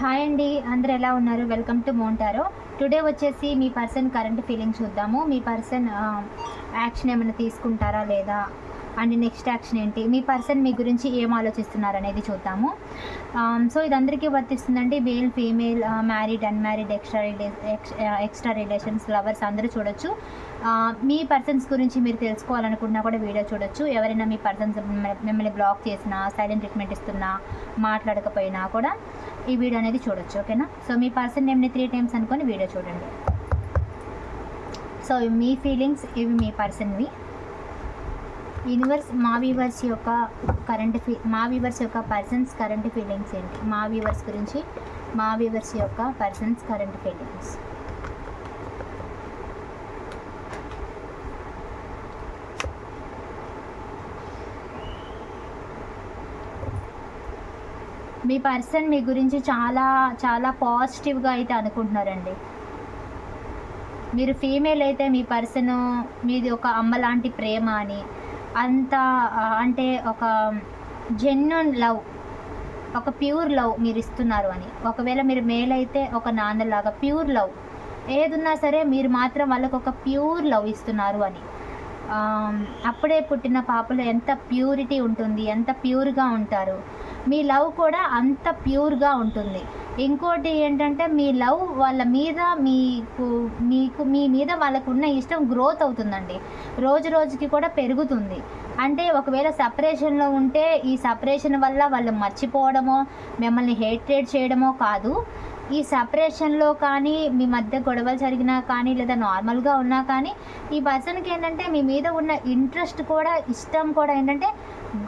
Hi అండి అందరు ఎలా ఉన్నారు? వెల్కమ్ టు మోంటారో టుడే వచ్చేసి మీ పర్సన్ కరెంట్ ఫీలింగ్ చూద్దాము. మీ పర్సన్ యాక్షన్ ఏమైనా తీసుకుంటారా లేదా? అండ్ నెక్స్ట్ యాక్షన్ ఏంటి? మీ పర్సన్ మీ గురించి ఏం ఆలోచిస్తున్నారు అనేది చూద్దాము. Um, సో ఇది అందరికీ వర్తిస్తుందండి. Male female married unmarried extra relay extra relations lovers అందరూ చూడొచ్చు. మీ పర్సన్స్ గురించి మీరు తెలుసుకోవాలనుకున్నా కూడా వీడియో చూడొచ్చు. ఎవరైనా మీ పర్సన్స్ మిమ్మల్ని బ్లాక్ చేసినా సైలెంట్ ట్రీట్మెంట్ ఇస్తున్నా మాట్లాడకపోయినా కూడా ఈ వీడియో అనేది చూడొచ్చు ఓకేనా? సో మీ పర్సన్ నేమ్ని త్రీ టైమ్స్ అనుకొని వీడియో చూడండి. సో మీ ఫీలింగ్స్ ఇవి మీ పర్సన్వి. యూనివర్స్ మా వీవర్స్ యొక్క కరెంట్ ఫీ మా వీవర్స్ యొక్క పర్సన్స్ కరెంట్ ఫీలింగ్స్ ఏంటి? మా వీవర్స్ గురించి మా వీవర్స్ యొక్క పర్సన్స్ కరెంట్ ఫీలింగ్స్ మీ పర్సన్ మీ గురించి చాలా చాలా పాజిటివ్గా అయితే అనుకుంటున్నారండి. మీరు ఫీమేల్ అయితే మీ పర్సన్ మీది ఒక అమ్మ లాంటి ప్రేమ అని అంత అంటే ఒక జెన్యున్ లవ్ ఒక ప్యూర్ లవ్ మీరు ఇస్తున్నారు అని. ఒకవేళ మీరు మేల్ అయితే ఒక నాన్నలాగా ప్యూర్ లవ్ ఏదున్నా సరే మీరు మాత్రం వాళ్ళకు ఒక ప్యూర్ లవ్ ఇస్తున్నారు అని. అప్పుడే పుట్టిన పాపలో ఎంత ప్యూరిటీ ఉంటుంది ఎంత ప్యూర్గా ఉంటారు మీ లవ్ కూడా అంత ప్యూర్గా ఉంటుంది. ఇంకోటి ఏంటంటే మీ లవ్ వాళ్ళ మీద మీకు మీకు మీ మీద వాళ్ళకు ఉన్న ఇష్టం గ్రోత్ అవుతుందండి. రోజు రోజుకి కూడా పెరుగుతుంది. అంటే ఒకవేళ సపరేషన్లో ఉంటే ఈ సపరేషన్ వల్ల వాళ్ళు మర్చిపోవడమో మిమ్మల్ని హేట్రేట్ చేయడమో కాదు. ఈ సపరేషన్లో కానీ మీ మధ్య గొడవలు జరిగినా కానీ లేదా నార్మల్గా ఉన్నా కానీ ఈ పర్సన్కి ఏంటంటే మీ మీద ఉన్న ఇంట్రెస్ట్ కూడా ఇష్టం కూడా ఏంటంటే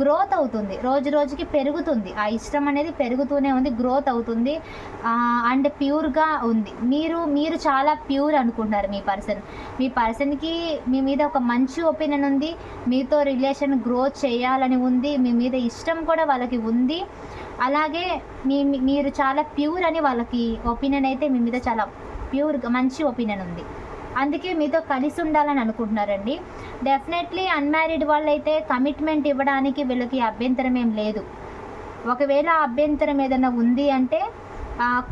గ్రోత్ అవుతుంది. రోజు రోజుకి పెరుగుతుంది. ఆ ఇష్టం అనేది పెరుగుతూనే ఉంది గ్రోత్ అవుతుంది. అండ్ ప్యూర్గా ఉంది. మీరు మీరు చాలా ప్యూర్ అనుకుంటున్నారు మీ పర్సన్ మీ పర్సన్కి మీ మీద ఒక మంచి ఒపీనియన్ ఉంది. మీతో రిలేషన్ గ్రోత్ చేయాలని ఉంది. మీ మీద ఇష్టం కూడా వాళ్ళకి ఉంది. అలాగే మీ- మీరు చాలా ప్యూర్ అని వాళ్ళకి ఒపీనియన్ అయితే మీ మీద చాలా ప్యూర్గా మంచి ఒపీనియన్ ఉంది. అందుకే మీతో కలిసి ఉండాలని అనుకుంటున్నారండి. డెఫినెట్లీ అన్మ్యారీడ్ వాళ్ళైతే కమిట్మెంట్ ఇవ్వడానికి వీళ్ళకి అభ్యంతరం ఏం లేదు. ఒకవేళ అభ్యంతరం ఏదైనా ఉంది అంటే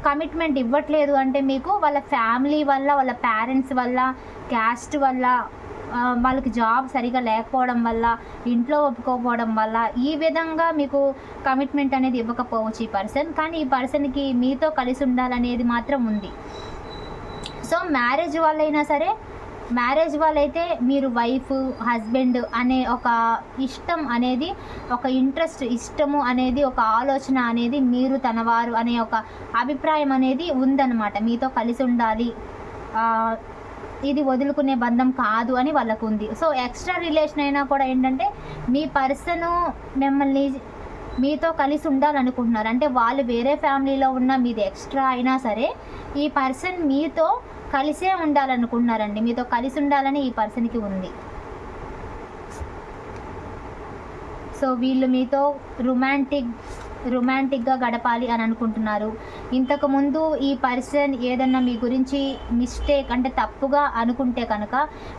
కమిట్మెంట్ ఇవ్వట్లేదు అంటే మీకు వాళ్ళ ఫ్యామిలీ వల్ల వాళ్ళ పేరెంట్స్ వల్ల క్యాస్ట్ వల్ల వాళ్ళకి జాబ్ సరిగా లేకపోవడం వల్ల ఇంట్లో ఒప్పుకోకపోవడం వల్ల ఈ విధంగా మీకు కమిట్మెంట్ అనేది ఇవ్వకపోవచ్చు ఈ పర్సన్ కానీ ఈ పర్సన్కి మీతో కలిసి ఉండాలనేది మాత్రం ఉంది. సో మ్యారేజ్ వాళ్ళైనా సరే మ్యారేజ్ వాళ్ళైతే మీరు వైఫ్ హస్బెండ్ అనే ఒక ఇష్టం అనేది ఒక ఇంట్రెస్ట్ ఇష్టము అనేది ఒక ఆలోచన అనేది మీరు తనవారు అనే ఒక అభిప్రాయం అనేది ఉందన్నమాట. మీతో కలిసి ఉండాలి. ఇది వదులుకునే బంధం కాదు అని వాళ్ళకు ఉంది సో ఎక్స్ట్రా రిలేషన్ అయినా కూడా ఏంటంటే మీ పర్సన్ మిమ్మల్ని మీతో కలిసి ఉండాలనుకుంటున్నారు. అంటే వాళ్ళు వేరే ఫ్యామిలీలో ఉన్న మీది ఎక్స్ట్రా అయినా సరే ఈ పర్సన్ మీతో కలిసే ఉండాలనుకుంటున్నారండి మీతో కలిసి ఉండాలని ఈ పర్సన్కి ఉంది. సో వీళ్ళు మీతో రొమాంటిక్ రొమాంటిక్గా గడపాలి అని అనుకుంటున్నారు. ఇంతకుముందు ఈ పర్సన్ ఏదన్నా మీ గురించి మిస్టేక్ అంటే తప్పుగా అనుకుంటే కనుక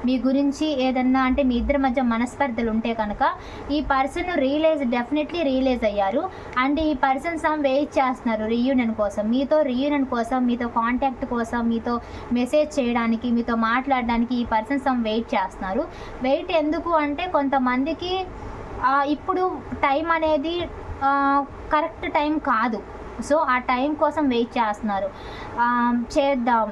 మీ గురించి ఏదన్నా అంటే మీ ఇద్దరి మధ్య మనస్పర్ధలు ఉంటే కనుక ఈ పర్సన్ రియలైజ్ డెఫినెట్లీ రియలైజ్ అయ్యారు. అండ్ ఈ పర్సన్ సమ్ వెయిట్ చేస్తున్నారు రీయూనియన్ కోసం. మీతో రీయూనియన్ కోసం మీతో కాంటాక్ట్ కోసం మీతో మెసేజ్ చేయడానికి మీతో మాట్లాడడానికి ఈ పర్సన్ సమ్ వెయిట్ చేస్తున్నారు. వెయిట్ ఎందుకు అంటే కొంతమందికి ఇప్పుడు టైం అనేది కరెక్ట్ టైం కాదు. సో ఆ టైం కోసం వెయిట్ చేస్తున్నారు. చేద్దాం.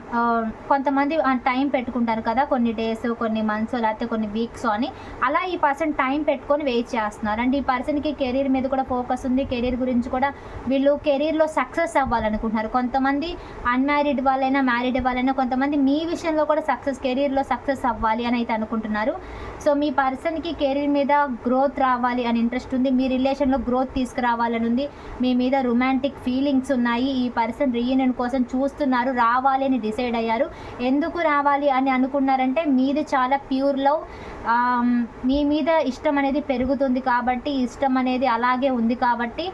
కొంతమంది ఆ టైం పెట్టుకుంటారు కదా కొన్ని డేస్ కొన్ని మంత్స్ లేకపోతే కొన్ని వీక్స్ అని. అలా ఈ పర్సన్ టైం పెట్టుకొని వెయిట్ చేస్తున్నారు. అండ్ ఈ పర్సన్కి కెరీర్ మీద కూడా ఫోకస్ ఉంది. కెరీర్ గురించి కూడా వీళ్ళు కెరీర్లో సక్సెస్ అవ్వాలనుకుంటున్నారు. కొంతమంది అన్మ్యారీడ్ వాళ్ళైనా మ్యారీడ్ వాళ్ళైనా కొంతమంది మీ విషయంలో కూడా సక్సెస్ కెరీర్లో సక్సెస్ అవ్వాలి అని అయితే అనుకుంటున్నారు. సో మీ పర్సన్కి కెరీర్ మీద గ్రోత్ రావాలి అని ఇంట్రెస్ట్ ఉంది. మీ రిలేషన్లో గ్రోత్ తీసుకురావాలని ఉంది. మీ మీద రొమాంటిక్ ఫీలింగ్స్ ఉన్నాయి. ఈ పర్సన్ రీయూనియన్ కోసం చూస్తున్నారు. రావాలి అని డిసైడ్ అయ్యారు. ఎందుకు రావాలి అని అనుకున్నారంటే మీది చాలా ప్యూర్ లవ్ మీ మీద ఇష్టం అనేది పెరుగుతుంది కాబట్టి ఇష్టం అనేది అలాగే ఉంది కాబట్టి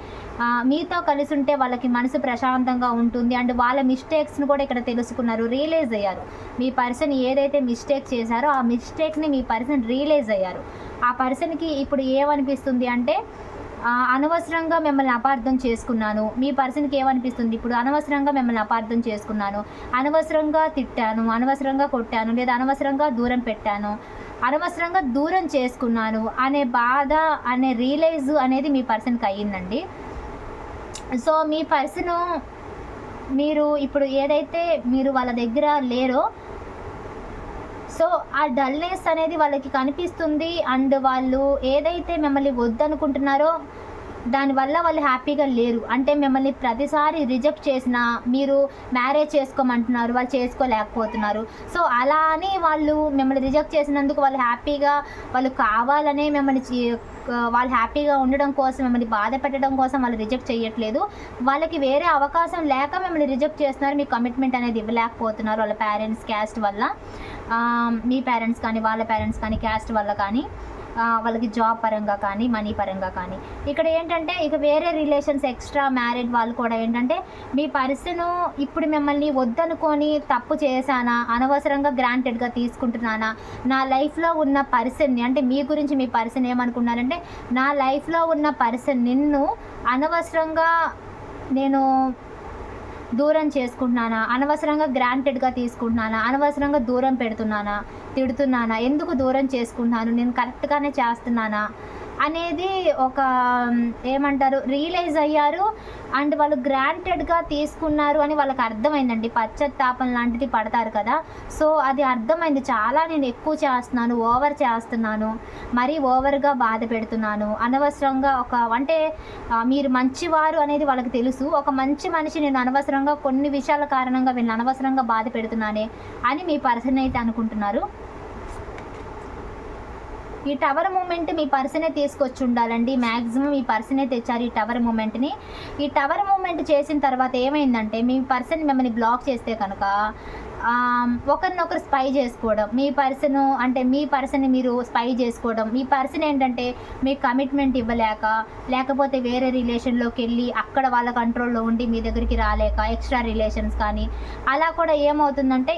మీతో కలిసి ఉంటే వాళ్ళకి మనసు ప్రశాంతంగా ఉంటుంది. అండ్ వాళ్ళ మిస్టేక్స్ని కూడా ఇక్కడ తెలుసుకున్నారు. రియలైజ్ అయ్యారు. మీ పర్సన్ ఏదైతే మిస్టేక్ చేశారో ఆ మిస్టేక్ని మీ పర్సన్ రియలైజ్ అయ్యారు. ఆ పర్సన్కి ఇప్పుడు ఏమనిపిస్తుంది అంటే అనవసరంగా మిమ్మల్ని అపార్థం చేసుకున్నాను. మీ పర్సన్కి ఏమనిపిస్తుంది? ఇప్పుడు అనవసరంగా మిమ్మల్ని అపార్థం చేసుకున్నాను. అనవసరంగా తిట్టాను. అనవసరంగా కొట్టాను. లేదా అనవసరంగా దూరం పెట్టాను. అనవసరంగా దూరం చేసుకున్నాను అనే బాధ అనే రియలైజ్ అనేది మీ పర్సన్కి అయ్యిందండి. సో మీ పర్సన్ మీరు ఇప్పుడు ఏదైతే మీరు వాళ్ళ దగ్గర లేరో సో ఆ డల్నెస్ అనేది వాళ్ళకి కనిపిస్తుంది. అండ్ వాళ్ళు ఏదైతే మిమ్మల్ని వద్దనుకుంటున్నారో దానివల్ల వాళ్ళు హ్యాపీగా లేరు. అంటే మిమ్మల్ని ప్రతిసారి రిజెక్ట్ చేసినా మీరు మ్యారేజ్ చేసుకోమంటున్నారు వాళ్ళు చేసుకోలేకపోతున్నారు. సో అలా అని వాళ్ళు మిమ్మల్ని రిజెక్ట్ చేసినందుకు వాళ్ళు హ్యాపీగా వాళ్ళు కావాలనే మిమ్మల్ని వాళ్ళు హ్యాపీగా ఉండడం కోసం మిమ్మల్ని బాధ పెట్టడం కోసం వాళ్ళు రిజెక్ట్ చేయట్లేదు. వాళ్ళకి వేరే అవకాశం లేక మిమ్మల్ని రిజెక్ట్ చేస్తున్నారు. మీ కమిట్మెంట్ అనేది ఇవ్వలేకపోతున్నారు వాళ్ళ పేరెంట్స్ క్యాస్ట్ వల్ల. మీ పేరెంట్స్ కానీ వాళ్ళ పేరెంట్స్ కానీ క్యాస్ట్ వల్ల కానీ వాళ్ళకి జాబ్ పరంగా కానీ మనీ పరంగా కానీ. ఇక్కడ ఏంటంటే ఇక వేరే రిలేషన్స్ ఎక్స్ట్రా మ్యారీడ్ వాళ్ళు కూడా ఏంటంటే మీ పర్సన్ ఇప్పుడు మిమ్మల్ని వద్దనుకొని తప్పు చేశానా అనవసరంగా గ్రాంటెడ్గా తీసుకుంటున్నానా నా లైఫ్లో ఉన్న పర్సన్ని అంటే మీ గురించి మీ పర్సన్ ఏమనుకున్నారంటే నా లైఫ్లో ఉన్న పర్సన్ నిన్ను అనవసరంగా నేను దూరం చేసుకుంటున్నానా? అనవసరంగా గ్రాంటెడ్గా తీసుకుంటున్నానా? అనవసరంగా దూరం పెడుతున్నానా? తిడుతున్నానా? ఎందుకు దూరం చేసుకుంటున్నాను? నేను కరెక్ట్గానే చేస్తున్నానా? అనేది ఒక ఏమంటారు రియలైజ్ అయ్యారు. అండ్ వాళ్ళు గ్రాంటెడ్గా తీసుకున్నారు అని వాళ్ళకి అర్థమైందండి. పశ్చాత్తాపం లాంటిది పడతారు కదా. సో అది అర్థమైంది. చాలా నేను ఎక్కువ చేస్తున్నాను ఓవర్ చేస్తున్నాను మరీ ఓవర్గా బాధ పెడుతున్నాను. అనవసరంగా ఒక అంటే మీరు మంచివారు అనేది వాళ్ళకి తెలుసు. ఒక మంచి మనిషి నేను అనవసరంగా కొన్ని విషయాల కారణంగా వీళ్ళని అనవసరంగా బాధ పెడుతున్నానే అని మీ పర్సన్ అయితే అనుకుంటున్నారు. ఈ టవర్ మూమెంట్ మీ పర్సనే తీసుకొచ్చి ఉండాలండి మ్యాక్సిమం ఈ పర్సనే తెచ్చారు ఈ టవర్ మూమెంట్ని. ఈ టవర్ మూమెంట్ చేసిన తర్వాత ఏమైందంటే మీ పర్సన్ మిమ్మల్ని బ్లాక్ చేస్తే కనుక ఒకరినొకరు స్పై చేసుకోవడం మీ పర్సన్ అంటే మీ పర్సన్ని మీరు స్పై చేసుకోవడం మీ పర్సన్ ఏంటంటే మీ కమిట్మెంట్ ఇవ్వలేక లేకపోతే వేరే రిలేషన్లోకి వెళ్ళి అక్కడ వాళ్ళ కంట్రోల్లో ఉండి మీ దగ్గరికి రాలేక ఎక్స్ట్రా రిలేషన్స్ కానీ అలా కూడా ఏమవుతుందంటే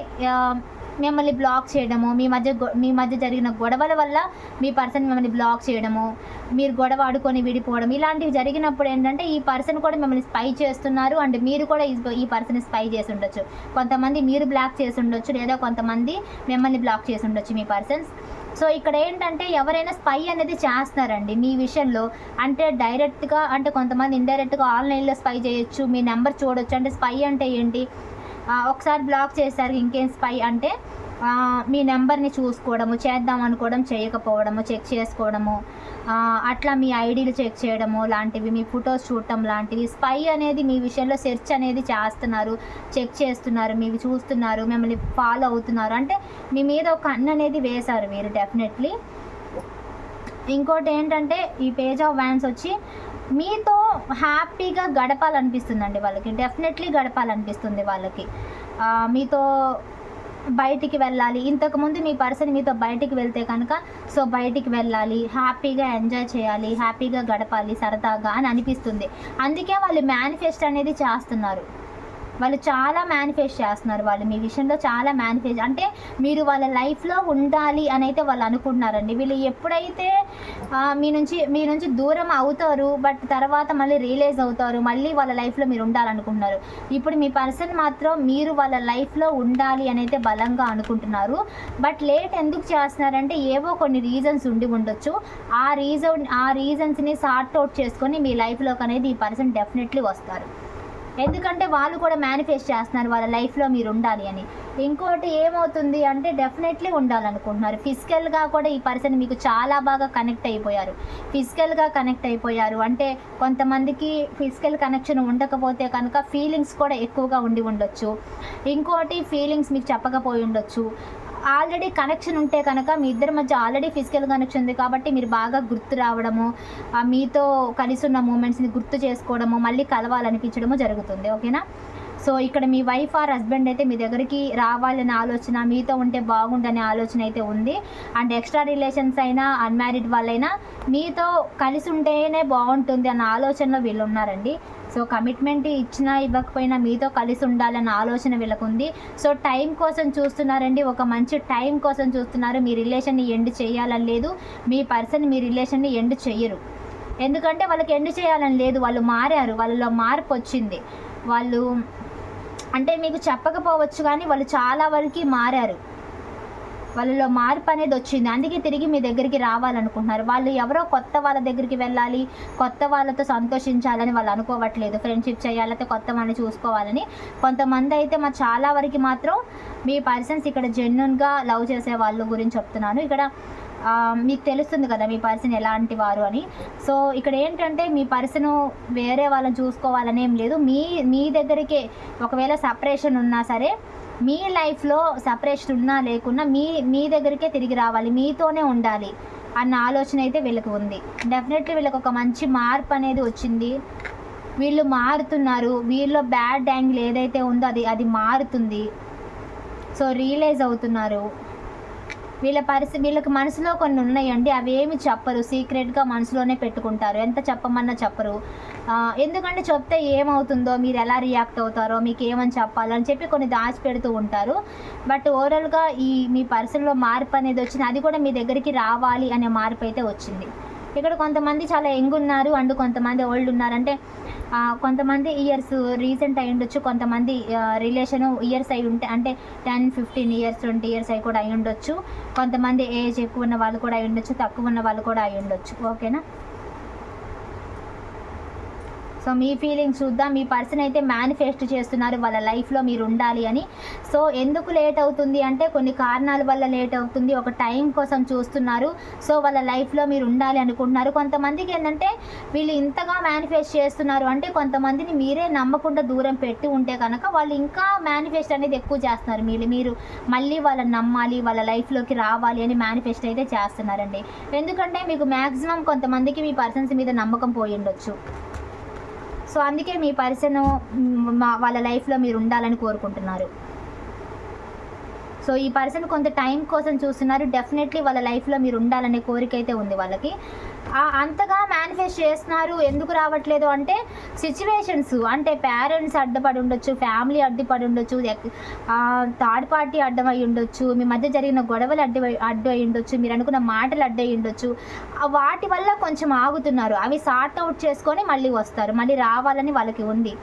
మిమ్మల్ని బ్లాక్ చేయడము మీ మధ్య మీ మధ్య జరిగిన గొడవల వల్ల మీ పర్సన్ మిమ్మల్ని బ్లాక్ చేయడము మీరు గొడవ ఆడుకొని విడిపోవడం ఇలాంటివి జరిగినప్పుడు ఏంటంటే ఈ పర్సన్ కూడా మిమ్మల్ని స్పై చేస్తున్నారు అండ్ మీరు కూడా ఈ- ఈ పర్సన్ స్పై చేసి ఉండొచ్చు కొంతమంది మీరు బ్లాక్ చేసి ఉండొచ్చు లేదా కొంతమంది మిమ్మల్ని బ్లాక్ చేసి ఉండొచ్చు మీ పర్సన్స్. సో ఇక్కడ ఏంటంటే ఎవరైనా స్పై అనేది చేస్తున్నారండి మీ విషయంలో. అంటే డైరెక్ట్గా అంటే కొంతమంది ఇండైరెక్ట్గా ఆన్లైన్లో స్పై చేయొచ్చు మీ నెంబర్ చూడొచ్చు. అంటే స్పై అంటే ఏంటి? ఒకసారి బ్లాక్ చేశారు ఇంకేం స్పై అంటే మీ నెంబర్ని చూసుకోవడము చేద్దాం అనుకోవడం చేయకపోవడము చెక్ చేసుకోవడము అట్లా మీ ఐడీలు చెక్ చేయడము లాంటివి మీ ఫొటోస్ చూడటం లాంటివి స్పై అనేది మీ విషయంలో సెర్చ్ అనేది చేస్తున్నారు చెక్ చేస్తున్నారు మీవి చూస్తున్నారు మిమ్మల్ని ఫాలో అవుతున్నారు. అంటే మీ మీద ఒక కన్ను అనేది వేశారు మీరు డెఫినెట్లీ. ఇంకోటి ఏంటంటే ఈ పేజ్ ఆఫ్ వ్యాన్స్ వచ్చి మీతో హ్యాపీగా గడపాలనిపిస్తుందండి వాళ్ళకి. డెఫినెట్లీ గడపాలనిపిస్తుంది వాళ్ళకి. మీతో బయటికి వెళ్ళాలి. ఇంతకుముందు మీ పర్సన్ మీతో బయటికి వెళ్తే కనుక సో బయటికి వెళ్ళాలి హ్యాపీగా ఎంజాయ్ చేయాలి హ్యాపీగా గడపాలి సరదాగా అని అనిపిస్తుంది. అందుకే వాళ్ళు మేనిఫెస్ట్ అనేది చేస్తున్నారు. వాళ్ళు చాలా మేనిఫెస్ట్ చేస్తున్నారు. వాళ్ళు మీ విషయంలో చాలా మేనిఫెస్ట్ అంటే మీరు వాళ్ళ లైఫ్లో ఉండాలి అని అయితే వాళ్ళు అనుకుంటున్నారండి. వీళ్ళు ఎప్పుడైతే మీ నుంచి మీ నుంచి దూరం అవుతారు బట్ తర్వాత మళ్ళీ రియలైజ్ అవుతారు మళ్ళీ వాళ్ళ లైఫ్లో మీరు ఉండాలనుకుంటున్నారు. ఇప్పుడు మీ పర్సన్ మాత్రం మీరు వాళ్ళ లైఫ్లో ఉండాలి అని అయితే బలంగా అనుకుంటున్నారు. బట్ లేట్ ఎందుకు చేస్తున్నారంటే ఏవో కొన్ని రీజన్స్ ఉండి ఉండొచ్చు. ఆ రీజన్ ఆ రీజన్స్ని సార్ట్ అవుట్ చేసుకొని మీ లైఫ్లోకి అనేది ఈ పర్సన్ డెఫినెట్లీ వస్తారు. ఎందుకంటే వాళ్ళు కూడా మేనిఫెస్ట్ చేస్తున్నారు వాళ్ళ లైఫ్లో మీరు ఉండాలి అని. ఇంకోటి ఏమవుతుంది అంటే డెఫినెట్లీ ఉండాలనుకుంటున్నారు. ఫిజికల్గా కూడా ఈ పర్సన్ మీకు చాలా బాగా కనెక్ట్ అయిపోయారు. ఫిజికల్గా కనెక్ట్ అయిపోయారు. అంటే కొంతమందికి ఫిజికల్ కనెక్షన్ ఉండకపోతే కనుక ఫీలింగ్స్ కూడా ఎక్కువగా ఉండి ఉండొచ్చు. ఇంకోటి ఫీలింగ్స్ మీకు చెప్పకపోయి ఉండొచ్చు. ఆల్రెడీ కనెక్షన్ ఉంటే కనుక మీ ఇద్దరి మధ్య ఆల్రెడీ ఫిజికల్ కనెక్షన్ ఉంది కాబట్టి మీరు బాగా గుర్తు రావడము ఆ మీతో కలిసి ఉన్న మూమెంట్స్ని గుర్తు చేసుకోవడము మళ్ళీ కలవాలనిపించడము జరుగుతుంది. ఓకేనా? సో ఇక్కడ మీ వైఫ్ ఆర్ హస్బెండ్ అయితే మీ దగ్గరికి రావాలనే ఆలోచన మీతో ఉంటే బాగుండనే ఆలోచన అయితే ఉంది. అండ్ ఎక్స్ట్రా రిలేషన్స్ అయినా అన్మ్యారీడ్ వాళ్ళైనా మీతో కలిసి ఉంటేనే బాగుంటుంది అన్న ఆలోచనలో వీళ్ళు ఉన్నారండి. సో కమిట్మెంట్ ఇచ్చినా ఇవ్వకపోయినా మీతో కలిసి ఉండాలన్న ఆలోచన వీళ్ళకు ఉంది సో టైం కోసం చూస్తున్నారండి. ఒక మంచి టైం కోసం చూస్తున్నారు. మీ రిలేషన్ని ఎండ్ చేయాలని లేదు. మీ పర్సన్ మీ రిలేషన్ని ఎండ్ చెయ్యరు. ఎందుకంటే వాళ్ళకి ఎండ్ చేయాలని లేదు. వాళ్ళు మారారు. వాళ్ళలో మార్పు వచ్చింది. వాళ్ళు అంటే మీకు చెప్పకపోవచ్చు కానీ వాళ్ళు చాలా వరకు మారారు. వాళ్ళలో మార్పు అనేది వచ్చింది. అందుకే తిరిగి మీ దగ్గరికి రావాలనుకుంటున్నారు. వాళ్ళు ఎవరో కొత్త వాళ్ళ దగ్గరికి వెళ్ళాలి కొత్త వాళ్ళతో సంతోషించాలని వాళ్ళు అనుకోవట్లేదు. ఫ్రెండ్షిప్ చేయాలంటే కొత్త వాళ్ళని చూసుకోవాలని. కొంతమంది అయితే మా చాలా వరకు మాత్రం మీ పర్సన్స్ ఇక్కడ జెన్యున్గా లవ్ చేసే వాళ్ళ గురించి చెప్తున్నాను. ఇక్కడ మీకు తెలుస్తుంది కదా మీ పర్సన్ ఎలాంటి వారు అని. సో ఇక్కడ ఏంటంటే మీ పర్సన్ వేరే వాళ్ళని చూసుకోవాలని ఏం లేదు. మీ మీ దగ్గరికే ఒకవేళ సపరేషన్ ఉన్నా సరే మీ లైఫ్లో సపరేషన్ ఉన్నా లేకున్నా మీ మీ దగ్గరికే తిరిగి రావాలి మీతోనే ఉండాలి అన్న ఆలోచన అయితే వీళ్ళకి ఉంది. డెఫినెట్లీ వీళ్ళకి ఒక మంచి మార్పు అనేది వచ్చింది. వీళ్ళు మారుతున్నారు. వీళ్ళలో బ్యాడ్ యాంగిల్ ఏదైతే ఉందో అది అది మారుతుంది. సో రియలైజ్ అవుతున్నారు. వీళ్ళ పరిస్థితి వీళ్ళకి మనసులో కొన్ని ఉన్నాయండి. అవి ఏమి చెప్పరు. సీక్రెట్గా మనసులోనే పెట్టుకుంటారు. ఎంత చెప్పమన్నా చెప్పరు. ఎందుకంటే చెప్తే ఏమవుతుందో మీరు ఎలా రియాక్ట్ అవుతారో మీకు ఏమని చెప్పాలని చెప్పి కొన్ని దాచి పెడుతూ ఉంటారు బట్ ఓవరాల్గా ఈ మీ పర్సన్లో మార్పు అనేది వచ్చింది. అది కూడా మీ దగ్గరికి రావాలి అనే మార్పు అయితే వచ్చింది. ఇక్కడ కొంతమంది చాలా యంగ్ ఉన్నారు అండ్ కొంతమంది ఓల్డ్ ఉన్నారు. అంటే కొంతమంది ఇయర్స్ రీసెంట్ అయి ఉండొచ్చు కొంతమంది రిలేషన్ ఇయర్స్ అయి ఉంటే అంటే ten fifteen years twenty years అయి కూడా అయి ఉండొచ్చు. కొంతమంది ఏజ్ ఎక్కువ ఉన్న వాళ్ళు కూడా అయి ఉండొచ్చు తక్కువ ఉన్న వాళ్ళు కూడా అయి ఉండొచ్చు. ఓకేనా సో మీ ఫీలింగ్స్ చూద్దాం. మీ పర్సన్ అయితే మేనిఫెస్ట్ చేస్తున్నారు. వాళ్ళ లైఫ్లో మీరు ఉండాలి అని. సో ఎందుకు లేట్ అవుతుంది అంటే కొన్ని కారణాల వల్ల లేట్ అవుతుంది. ఒక టైం కోసం చూస్తున్నారు. సో వాళ్ళ లైఫ్లో మీరు ఉండాలి అనుకుంటున్నారు. కొంతమందికి ఏంటంటే వీళ్ళు ఇంతగా మేనిఫెస్ట్ చేస్తున్నారు అంటే కొంతమందిని మీరే నమ్మకుండా దూరం పెట్టి ఉంటే కనుక వాళ్ళు ఇంకా మేనిఫెస్ట్ అనేది ఎక్కువ చేస్తున్నారు. మీరు మీరు మళ్ళీ వాళ్ళని నమ్మాలి వాళ్ళ లైఫ్లోకి రావాలి అని మేనిఫెస్ట్ అయితే చేస్తున్నారండి. ఎందుకంటే మీకు మ్యాక్సిమం కొంతమందికి మీ పర్సన్స్ మీద నమ్మకం పోయి ఉండొచ్చు. సో అందుకే మీ పర్సన్ వాళ్ళ లైఫ్లో మీరు ఉండాలని కోరుకుంటున్నారు. సో ఈ పర్సన్ కొంత టైం కోసం చూస్తున్నారు. డెఫినెట్లీ వాళ్ళ లైఫ్లో మీరు ఉండాలనే కోరిక అయితే ఉంది వాళ్ళకి. అంతగా మేనిఫెస్ట్ చేస్తున్నారు ఎందుకు రావట్లేదు అంటే సిచ్యువేషన్స్ అంటే పేరెంట్స్ అడ్డపడి ఉండొచ్చు ఫ్యామిలీ అడ్డుపడి ఉండొచ్చు థర్డ్ పార్టీ అడ్డమై ఉండొచ్చు మీ మధ్య జరిగిన గొడవలు అడ్డు అడ్డు అయి ఉండొచ్చు మీరు అనుకున్న మాటలు అడ్డు అయి ఉండొచ్చు వాటి వల్ల కొంచెం ఆగుతున్నారు అవి సార్ట్ అవుట్ చేసుకొని మళ్ళీ వస్తారు మళ్ళీ రావాలని వాళ్ళకి ఉంది.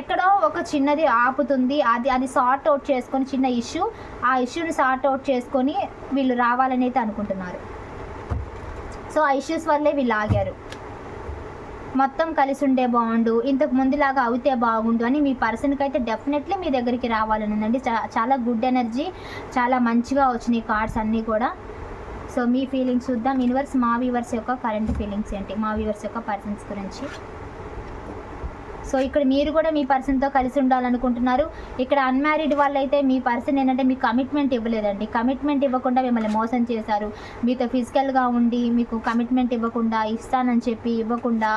ఎక్కడో ఒక చిన్నది ఆపుతుంది అది అది సార్ట్ అవుట్ చేసుకొని చిన్న ఇష్యూ ఆ ఇష్యూని సార్ట్ అవుట్ చేసుకొని వీళ్ళు రావాలని అయితే అనుకుంటున్నారు. సో ఆ ఇష్యూస్ వల్లే వీళ్ళు ఆగారు. మొత్తం కలిసి ఉండే బాగుండు ఇంతకు ముందులాగా అవుతే బాగుండు అని మీ పర్సన్కి అయితే డెఫినెట్లీ మీ దగ్గరికి రావాలని ఉందండి. చాలా గుడ్ ఎనర్జీ చాలా మంచిగా వచ్చినాయి కార్డ్స్ అన్నీ కూడా. సో మీ ఫీలింగ్స్ చూద్దాం. యూనివర్స్ మా వ్యూవర్స్ యొక్క కరెంట్ ఫీలింగ్స్ ఏంటి? మా వ్యూవర్స్ యొక్క పర్సన్స్ గురించి. సో ఇక్కడ మీరు కూడా మీ పర్సన్తో కలిసి ఉండాలనుకుంటున్నారు. ఇక్కడ అన్మ్యారీడ్ వాళ్ళైతే మీ పర్సన్ ఏంటంటే మీకు కమిట్మెంట్ ఇవ్వలేదండి. కమిట్మెంట్ ఇవ్వకుండా మిమ్మల్ని మోసం చేశారు. మీతో ఫిజికల్గా ఉండి మీకు కమిట్మెంట్ ఇవ్వకుండా ఇస్తానని చెప్పి ఇవ్వకుండా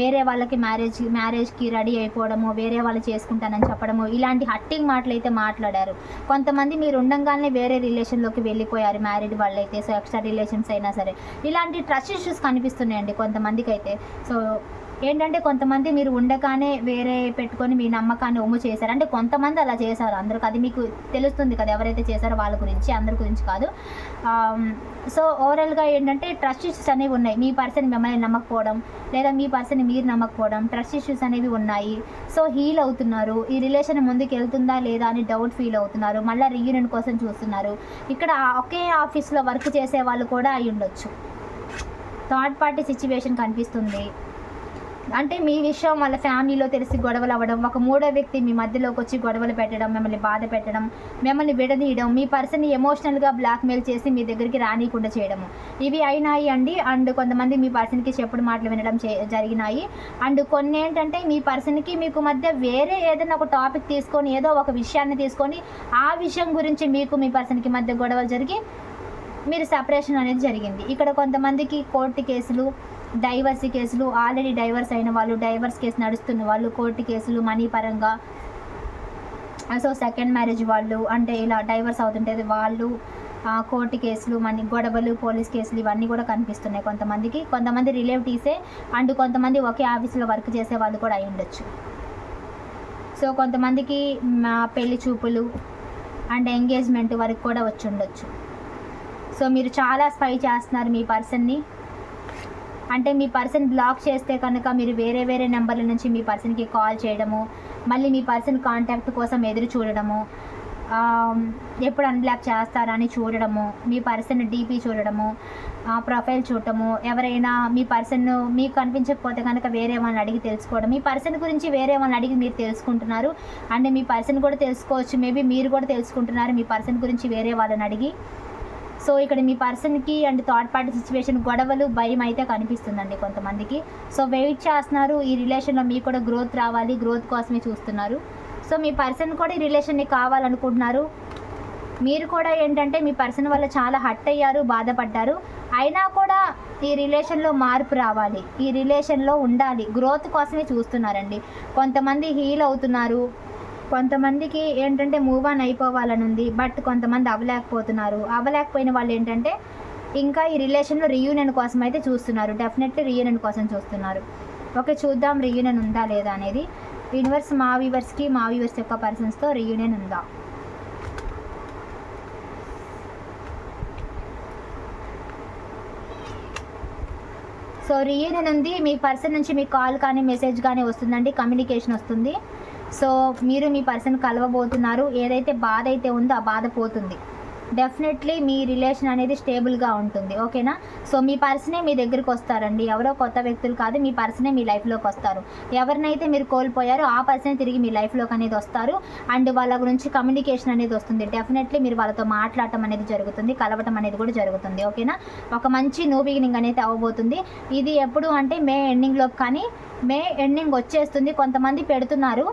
వేరే వాళ్ళకి మ్యారేజ్ మ్యారేజ్కి రెడీ అయిపోవడము వేరే వాళ్ళు చేసుకుంటానని చెప్పడము ఇలాంటి హట్టింగ్ మాటలు అయితే మాట్లాడారు. కొంతమంది మీరు ఉండంగానే వేరే రిలేషన్లోకి వెళ్ళిపోయారు మ్యారీడ్ వాళ్ళైతే. సో ఎక్స్ట్రా రిలేషన్స్ అయినా సరే. ఇలాంటి ట్రస్ట్ ఇష్యూస్ కనిపిస్తున్నాయండి కొంతమందికి అయితే సో ఏంటంటే కొంతమంది మీరు ఉండగానే వేరే పెట్టుకొని మీ నమ్మకాన్ని ఒమ్ము చేశారు. అంటే కొంతమంది అలా చేశారు. అందరికి అది మీకు తెలుస్తుంది కదా ఎవరైతే చేశారో వాళ్ళ గురించి అందరి గురించి కాదు. సో ఓవరాల్గా ఏంటంటే ట్రస్ట్ ఇష్యూస్ అనేవి ఉన్నాయి. మీ పర్సన్ మిమ్మల్ని నమ్మకపోవడం లేదా మీ పర్సన్ మీరు నమ్మకపోవడం ట్రస్ట్ ఇష్యూస్ అనేవి ఉన్నాయి. సో హీల్ అవుతున్నారు. ఈ రిలేషన్ ముందుకు వెళ్తుందా లేదా అని డౌట్ ఫీల్ అవుతున్నారు. మళ్ళీ రీయూనియన్ కోసం చూస్తున్నారు. ఇక్కడ ఒకే ఆఫీస్లో వర్క్ చేసే వాళ్ళు కూడా అయి ఉండొచ్చు. థర్డ్ పార్టీ సిచ్యువేషన్ కనిపిస్తుంది. అంటే మీ విషయం వాళ్ళ ఫ్యామిలీలో తెలిసి గొడవలు అవ్వడం ఒక మూడో వ్యక్తి మీ మధ్యలోకి వచ్చి గొడవలు పెట్టడం మిమ్మల్ని బాధ పెట్టడం మిమ్మల్ని విడదీయడం మీ పర్సన్ని ఎమోషనల్గా బ్లాక్మెయిల్ చేసి మీ దగ్గరికి రానియకుండా చేయడము. ఇవి అయినాయి అండి. అండ్ కొంతమంది మీ పర్సన్కి చెప్పుడు మాటలు వినడం చే జరిగినాయి. అండ్ కొన్ని ఏంటంటే మీ పర్సన్కి మీకు మధ్య వేరే ఏదైనా ఒక టాపిక్ తీసుకొని ఏదో ఒక విషయాన్ని తీసుకొని ఆ విషయం గురించి మీకు మీ పర్సన్కి మధ్య గొడవలు జరిగి మీరు సపరేషన్ అనేది జరిగింది. ఇక్కడ కొంతమందికి కోర్టు కేసులు డైవర్స్ కేసులు ఆల్రెడీ డైవర్స్ అయిన వాళ్ళు డైవర్స్ కేసు నడుస్తున్న వాళ్ళు కోర్టు కేసులు మనీ పరంగా సో సెకండ్ మ్యారేజ్ వాళ్ళు అంటే ఇలా డైవర్స్ అవుతుంటే వాళ్ళు కోర్టు కేసులు మనీ గొడవలు పోలీస్ కేసులు ఇవన్నీ కూడా కనిపిస్తున్నాయి కొంతమందికి. కొంతమంది రిలేటివ్సే అండ్ కొంతమంది ఒకే ఆఫీస్లో వర్క్ చేసే వాళ్ళు కూడా అయి ఉండొచ్చు. సో కొంతమందికి మా పెళ్ళి చూపులు అండ్ ఎంగేజ్మెంట్ వరకు కూడా వచ్చి ఉండొచ్చు. సో మీరు చాలా స్పై చేస్తున్నారు మీ పర్సన్ని. అంటే మీ పర్సన్ బ్లాక్ చేస్తే కనుక మీరు వేరే వేరే నెంబర్ల నుంచి మీ పర్సన్కి కాల్ చేయడము మళ్ళీ మీ పర్సన్ కాంటాక్ట్ కోసం ఎదురు చూడడము ఎప్పుడు అన్బ్లాక్ చేస్తారా అని చూడడము మీ పర్సన్ డీపీ చూడడము ప్రొఫైల్ చూడటము ఎవరైనా మీ పర్సన్ మీకు కనిపించకపోతే కనుక వేరే వాళ్ళని అడిగి తెలుసుకోవడం మీ పర్సన్ గురించి వేరే వాళ్ళని అడిగి మీరు తెలుసుకుంటున్నారు అండ్ మీ పర్సన్ కూడా తెలుసుకోవచ్చు మేబీ మీరు కూడా తెలుసుకుంటున్నారు మీ పర్సన్ గురించి వేరే వాళ్ళని అడిగి సో ఇక్కడ మీ పర్సన్కి అండ్ థర్డ్ పార్టీ సిచ్యువేషన్ గొడవలు భయం అయితే కనిపిస్తుందండి కొంతమందికి. సో వెయిట్ చేస్తున్నారు ఈ రిలేషన్లో మీకు కూడా గ్రోత్ రావాలి గ్రోత్ కోసమే చూస్తున్నారు. సో మీ పర్సన్ కూడా ఈ రిలేషన్ని కావాలనుకుంటున్నారు. మీరు కూడా ఏంటంటే మీ పర్సన్ వల్ల చాలా హట్ అయ్యారు బాధపడ్డారు. అయినా కూడా ఈ రిలేషన్లో మార్పు రావాలి ఈ రిలేషన్లో ఉండాలి గ్రోత్ కోసమే చూస్తున్నారండి. కొంతమంది హీల్ అవుతున్నారు. కొంతమందికి ఏంటంటే మూవ్ ఆన్ అయిపోవాలని ఉంది బట్ కొంతమంది అవ్వలేకపోతున్నారు. అవ్వలేకపోయిన వాళ్ళు ఏంటంటే ఇంకా ఈ రిలేషన్లో రీయూనియన్ కోసం అయితే చూస్తున్నారు. డెఫినెట్లీ రీయూనియన్ కోసం చూస్తున్నారు. ఓకే చూద్దాం రీయూనియన్ ఉందా లేదా అనేది. యూనివర్స్ మా వ్యూవర్స్కి మా వ్యూవర్స్ యొక్క పర్సన్స్తో రీయూనియన్ ఉందా? సో రీయూనియన్ ఉంది. మీ పర్సన్ నుంచి మీ కాల్ కానీ మెసేజ్ కానీ వస్తుందండి కమ్యూనికేషన్ వస్తుంది. సో మీరు మీ పర్సన్ కలవబోతున్నారు ఏదైతే బాధ అయితే ఉందో ఆ బాధ పోతుంది. డెఫినెట్లీ మీ రిలేషన్ అనేది స్టేబుల్గా ఉంటుంది ఓకేనా? సో మీ పర్సనే మీ దగ్గరికి వస్తారండి. ఎవరో కొత్త వ్యక్తులు కాదు మీ పర్సనే మీ లైఫ్లోకి వస్తారు. ఎవరినైతే మీరు కోల్పోయారో ఆ పర్సనే తిరిగి మీ లైఫ్లోకి అనేది వస్తారు. అండ్ వాళ్ళ గురించి కమ్యూనికేషన్ అనేది వస్తుంది. డెఫినెట్లీ మీరు వాళ్ళతో మాట్లాడటం అనేది జరుగుతుంది కలవటం అనేది కూడా జరుగుతుంది ఓకేనా? ఒక మంచి న్యూ బిగినింగ్ అనేది అవ్వబోతుంది. ఇది ఎప్పుడు అంటే మే ఎండింగ్లోకి కానీ మే ఎండింగ్ వచ్చేస్తుంది. కొంతమంది పెడుతున్నారు.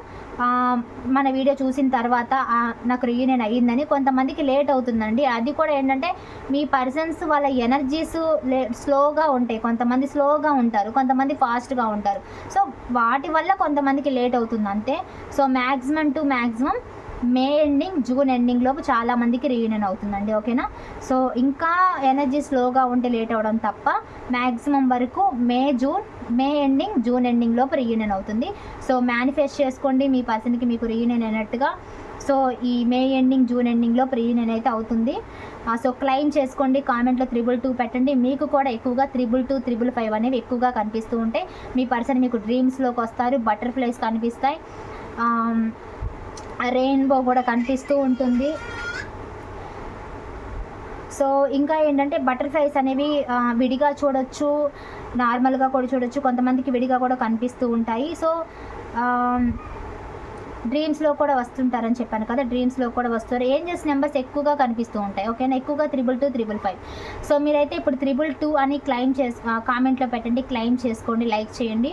మన వీడియో చూసిన తర్వాత నాకు రీయూనియన్ అయ్యిందని కొంతమందికి లేట్ అవుతుందండి. అది కూడా ఏంటంటే మీ పర్సన్స్ వాళ్ళ ఎనర్జీస్ స్లోగా ఉంటాయి. కొంతమంది స్లోగా ఉంటారు. కొంతమంది ఫాస్ట్గా ఉంటారు. సో వాటి వల్ల కొంతమందికి లేట్ అవుతుంది అంతే. So maximum to maximum May ending June ending లోపు చాలా మందికి రీయూనియన్ అవుతుందండి ఓకేనా? సో ఇంకా ఎనర్జీ స్లోగా ఉంటే లేట్ అవ్వడం తప్ప మ్యాక్సిమం వరకు May June May ending June ending లోపు రీయూనియన్ అవుతుంది. సో మేనిఫెస్ట్ చేసుకోండి మీ పర్సన్కి మీకు రీయూనియన్ అయినట్టుగా. సో ఈ మే ఎండింగ్ జూన్ ఎండింగ్లో రీయూనియన్ అయితే అవుతుంది. సో క్లెయిమ్ చేసుకోండి కామెంట్లో త్రిబుల్ టూ పెట్టండి. మీకు కూడా ఎక్కువగా త్రిబుల్ టూ త్రిబుల్ ఫైవ్ అనేవి ఎక్కువగా కనిపిస్తూ ఉంటాయి. మీ పర్సన్ మీకు డ్రీమ్స్లోకి వస్తారు బటర్ఫ్లైస్ కనిపిస్తాయి. రెయిన్బో కూడా కనిపిస్తూ ఉంటుంది. సో ఇంకా ఏంటంటే బటర్ఫ్లైస్ అనేవి విడిగా చూడొచ్చు నార్మల్గా కూడా చూడొచ్చు కొంతమందికి విడిగా కూడా కనిపిస్తూ ఉంటాయి. సో డ్రీమ్స్లో కూడా వస్తుంటారని చెప్పాను కదా డ్రీమ్స్లో కూడా వస్తారు. ఏంజల్స్ నెంబర్స్ ఎక్కువగా కనిపిస్తూ ఉంటాయి ఓకేనా ఎక్కువగా triple two triple five so మీరైతే ఇప్పుడు త్రిబుల్ టూ అని క్లైమ్ చేసి కామెంట్లో పెట్టండి క్లైమ్ చేసుకోండి లైక్ చేయండి.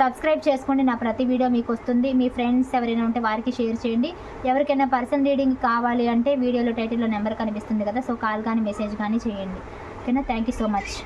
సబ్స్క్రైబ్ చేసుకోండి నా ప్రతి వీడియో మీకు వస్తుంది. మీ ఫ్రెండ్స్ ఎవరైనా ఉంటే వారికి షేర్ చేయండి. ఎవరికైనా పర్సన్ రీడింగ్ కావాలి అంటే వీడియోలో టైటిల్లో నెంబర్ కనిపిస్తుంది కదా సో కాల్ కానీ మెసేజ్ కానీ చేయండి. ఓకేనా థ్యాంక్ యూ సో మచ్